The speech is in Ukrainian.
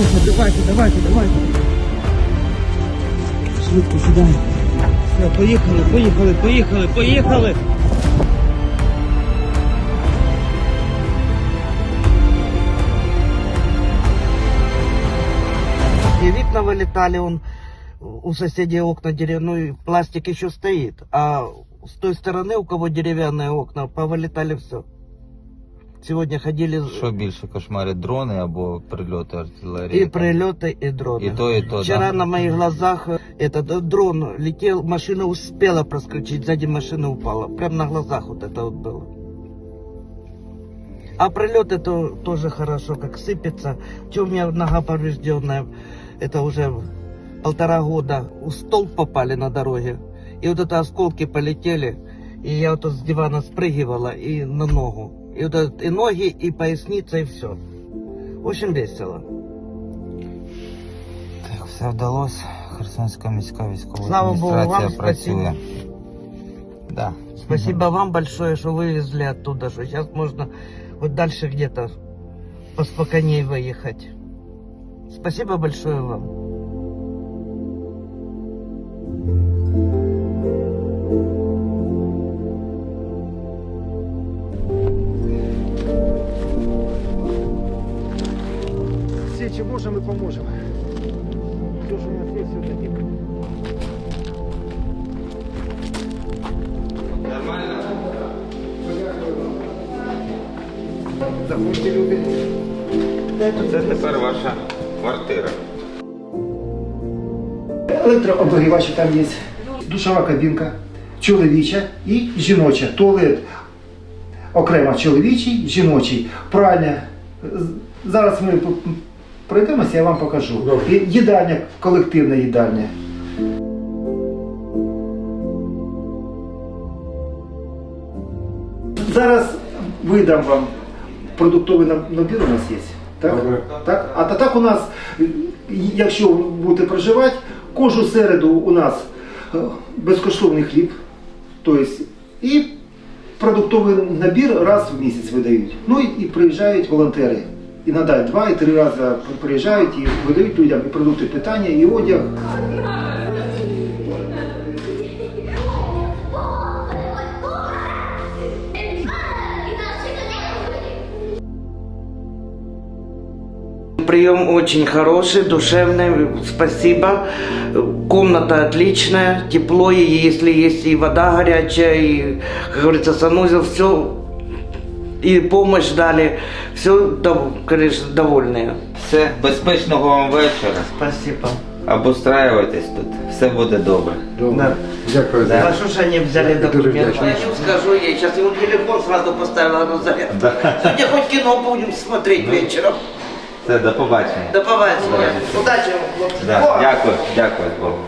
Швидко, давайте, давайте, давайте. Швидко сідаємо. Все, поїхали, поїхали, поїхали, поїхали. И вікна вылетали, он у соседей окна деревянные, ну, пластик еще стоит, а с той стороны, у кого деревянные окна, повылетали все. Сегодня ходили Що більше кошмарить дрони або прильоти артилерії? и прилеты, и дроны. І то, і то, Вчера да? на моих глазах э, этот э, дрон летел, машина успела проскочить, сзади машина упала. Прям на глазах вот это вот было. А прилет это тоже хорошо, как сыпется. Че у меня нога поврежденная, это уже полтора года. У столб попали на дороге. И вот это осколки полетели. И я вот с дивана спрыгивала и на ногу. И вот это, и ноги, и поясница, и все. Очень весело. Так, все вдалося. Херсонська міська військова Слава Богу, адміністрація вам працює. Да. Спасибо вам большое, что вывезли оттуда, что сейчас можно вот дальше где-то поспокойнее выехать. Спасибо большое вам. Все, чем можем, мы поможем. Все, что у нас есть, все дадим. Заходьте, люди. Це тепер ваша квартира. Електрообігрівачі там є. Душова кабінка, чоловіча і жіноча. Туалет окремо чоловічий, жіночий. Пральня. Зараз ми пройдемося, я вам покажу. І їдальня, колективна їдальня. Зараз видам вам продуктовий набір у нас є. Так? так? А та так у нас, якщо будете проживати, кожну середу у нас е, безкоштовний хліб, тобто, і продуктовий набір раз в місяць видають. Ну і приїжджають волонтери. Іноді два і три рази приїжджають і видають людям і продукти питання, і одяг. Прием очень хороший, душевный, спасибо. Комната отличная, тепло, и если есть и вода горячая, и, как говорится, санузел, все, и помощь дали, все, конечно, довольные. Все, безпечного вам вечора. Спасибо. Обустраювайтесь тут. Все буде добре. Да. Дякую. Да. Хорошо, что они взяли Я дуже документы. Я им скажу ей, сейчас ему телефон сразу поставила на заряд. Сегодня хоть кино будем смотреть вечером. Все, до побачення. До побачення. Удачи вам, хлопці. Да. Дякую, дякую Богу.